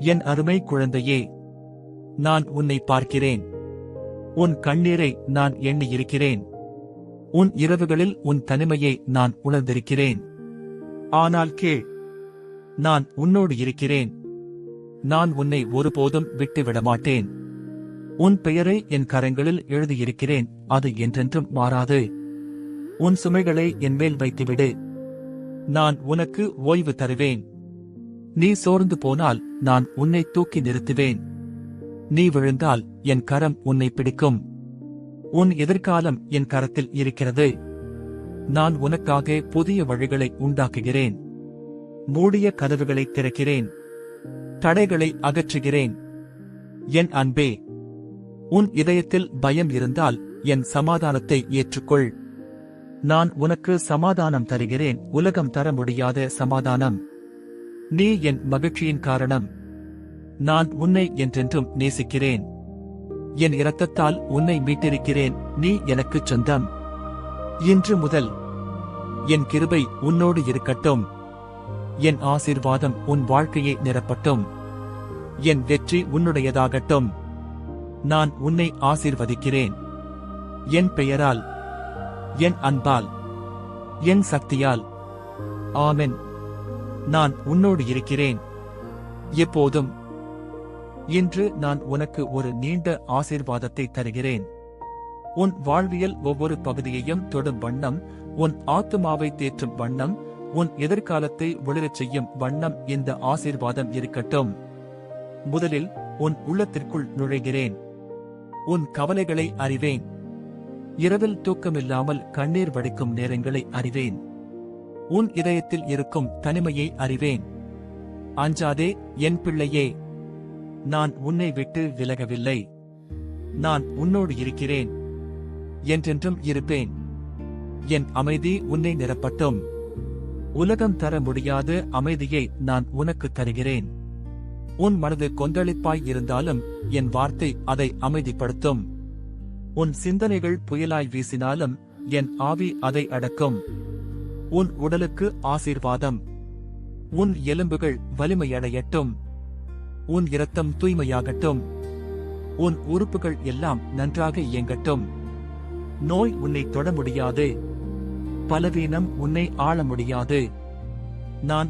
என் அருமை குழந்தையே நான் உன்னை பார்க்கிறேன். உன் கண்ணீரை நான் எண்ணியிருக்கிறேன். உன் இரவுகளில் உன் தனிமையை நான் உணர்ந்திருக்கிறேன். ஆனால் கேள் நான் உன்னோடு இருக்கிறேன். நான் உன்னை ஒருபோதும் விட்டுவிடமாட்டேன். உன் பெயரை என் கரங்களில் எழுதியிருக்கிறேன் அது என்றென்றும் மாறாது. உன் சுமைகளை என் மேல் வைத்துவிடு. நான் உனக்கு ஓய்வு தருவேன். நீ சோர்ந்து போனால் நான் உன்னை தூக்கி நிறுத்துவேன். நீ விழுந்தால் என் கரம் உன்னை பிடிக்கும். உன் எதிர்காலம் என் கரத்தில் இருக்கிறது. நான் உனக்காக புதிய வழிகளை உண்டாக்குகிறேன். மூடிய கதவுகளை திறக்கிறேன். தடைகளை அகற்றுகிறேன். என் அன்பே உன் இதயத்தில் பயம் இருந்தால் என் சமாதானத்தை ஏற்றுக்கொள். நான் உனக்கு சமாதானம் தருகிறேன். உலகம் தர முடியாத சமாதானம். நீ என் மகிழ்ச்சியின் காரணம். நான் உன்னை என்றென்றும் நேசிக்கிறேன். என் இரத்தத்தால் உன்னை மீட்டிருக்கிறேன். நீ எனக்குச் சொந்தம். இன்று முதல் என் கிருபை உன்னோடு இருக்கட்டும். என் ஆசீர்வாதம் உன் வாழ்க்கையை நிரப்பட்டும். என் வெற்றி உன்னுடையதாகட்டும். நான் உன்னை ஆசீர்வதிக்கிறேன். என் பெயரால் என் அன்பால் என் சக்தியால். ஆமென். நான் உன்னோடு இருக்கிறேன். எப்போதும் இன்று நான் உனக்கு ஒரு நீண்ட ஆசீர்வாதத்தை தருகிறேன். உன் வாழ்வியல் ஒவ்வொரு பகுதியையும் தொடும் வண்ணம் உன் ஆத்துமாவை தேற்றும் வண்ணம் உன் எதிர்காலத்தை ஒளிரச் செய்யும் வண்ணம் இந்த ஆசீர்வாதம் இருக்கட்டும். முதலில் உன் உள்ளத்திற்குள் நுழைகிறேன். உன் கவலைகளை அறிவேன். இரவில் தூக்கமில்லாமல் கண்ணீர் வடிக்கும் நேரங்களை அறிவேன். உன் இதயத்தில் இருக்கும் தனிமையை அறிவேன். அஞ்சாதே என் பிள்ளையே நான் உன்னை விட்டு விலகவில்லை. நான் உன்னோடு இருக்கிறேன். என்றென்றும் இருப்பேன். என் அமைதி உன்னை நிரப்பட்டும். உலகம் தர முடியாத அமைதியை நான் உனக்கு தருகிறேன். உன் மனது கொந்தளிப்பாய் இருந்தாலும் என் வார்த்தை அதை அமைதிப்படுத்தும். உன் சிந்தனைகள் புயலாய் வீசினாலும் என் ஆவி அதை அடக்கும். உன் உடலுக்கு ஆசீர்வாதம். உன் எலும்புகள் வலிமையடையட்டும். உன் இரத்தம் தூய்மையாகட்டும். உன் உறுப்புகள் எல்லாம் நன்றாக இயங்கட்டும். நோய் உன்னை தொட முடியாது. பலவீனம் உன்னை ஆள முடியாது. நான்